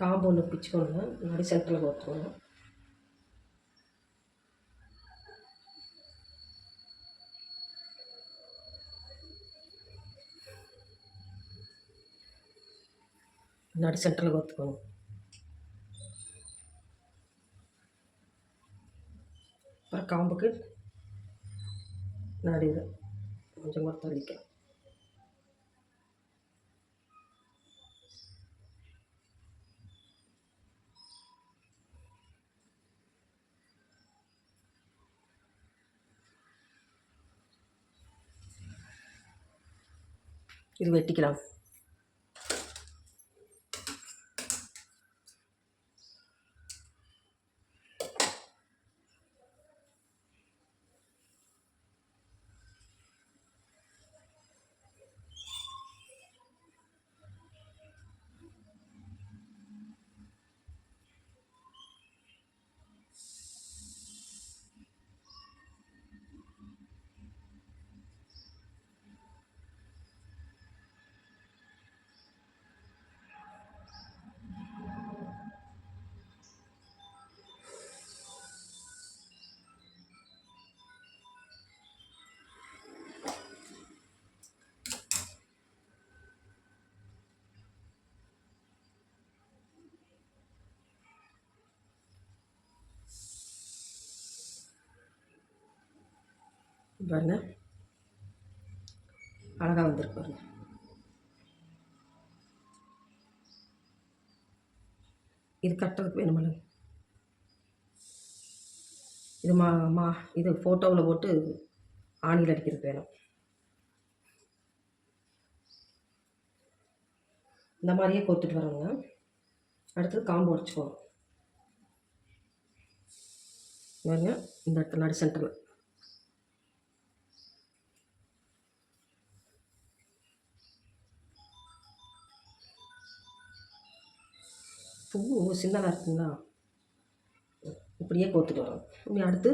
காம்பு ஒன்று பிச்சுக்கோங்க. முன்னாடி சென்டரில் கோத்துக்கணும் முன்னாடி சென்டரில் கோத்துக்கணும் அப்புறம் காம்புக்கு முன்னாடி கொஞ்சம் கூட தள்ளிக்கலாம் இது வெட்டிக்கலாம் பாருங்க. அழகாக வந்திருக்கு பாருங்க. இது கட்டுறதுக்கு வேணுமில்ல இது மா மா இது ஃபோட்டோவில் போட்டு ஆணியில் அடிக்கிறதுக்கு வேணும். இந்த மாதிரியே கோத்துட்டு வரோங்க அடுத்தது காம்போ அடிச்சுக்கோங்க பாருங்க இந்த இடத்துல நடு சென்டரில் பூ சின்னதாக இருக்குங்களா இப்படியே கோத்துட்டு வரோம் இப்படி அடுத்து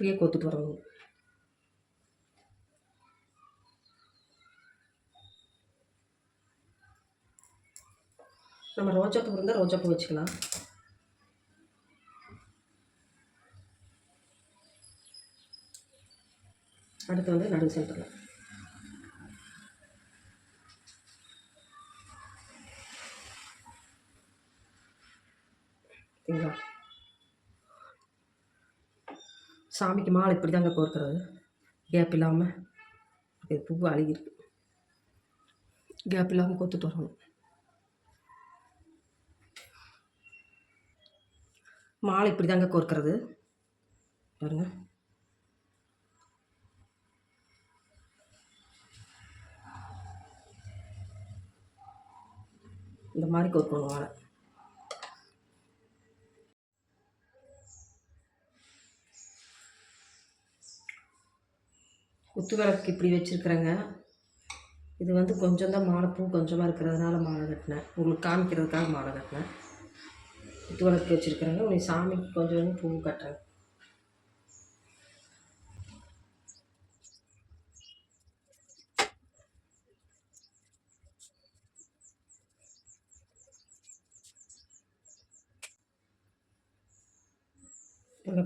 இப்படியே கோத்துட்டு வரணும். நம்ம ரோஜாப்பூ இருந்தால் ரோஜாப்பூ வச்சுக்கலாம். அடுத்து வந்து நடுவு சென்டரில் சரிங்களா சாமிக்கு மாலை இப்படி தாங்க கோர்க்கிறது. கேப் இல்லாமல் இது பூ அழுகிருக்கு. கேப் இல்லாமல் கோத்துட்டு வரணும். மாலை இப்படி தாங்க கோர்க்கிறது. பாருங்க. இந்த மாதிரி கோர்க்கணும் மாலை. குத்து விளக்கு இப்படி வச்சுருக்குறேங்க. இது வந்து கொஞ்சம் தான் மாலை பூ கொஞ்சமாக இருக்கிறதுனால மாலை கட்டினேன். உங்களுக்கு காமிக்கிறதுக்காக மாலை கட்டினேன். குத்து விளக்கு வச்சுருக்குறேங்க. உனக்கு சாமிக்கு கொஞ்சம் கொஞ்சம் பூ கட்டுறேன்.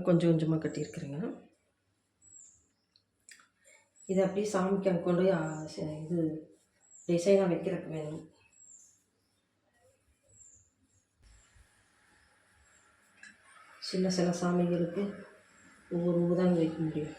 கொஞ்சம் கொஞ்சமாக கட்டியிருக்கிறேங்க. இதை அப்படியே சாமிக்கு அங்கே கொண்டு போய் இது டிசைனாக வைக்கிறதுக்கு வேணும். சின்ன சின்ன சாமிகளுக்கு ஒவ்வொரு ஊதாங்க வைக்க முடியும்.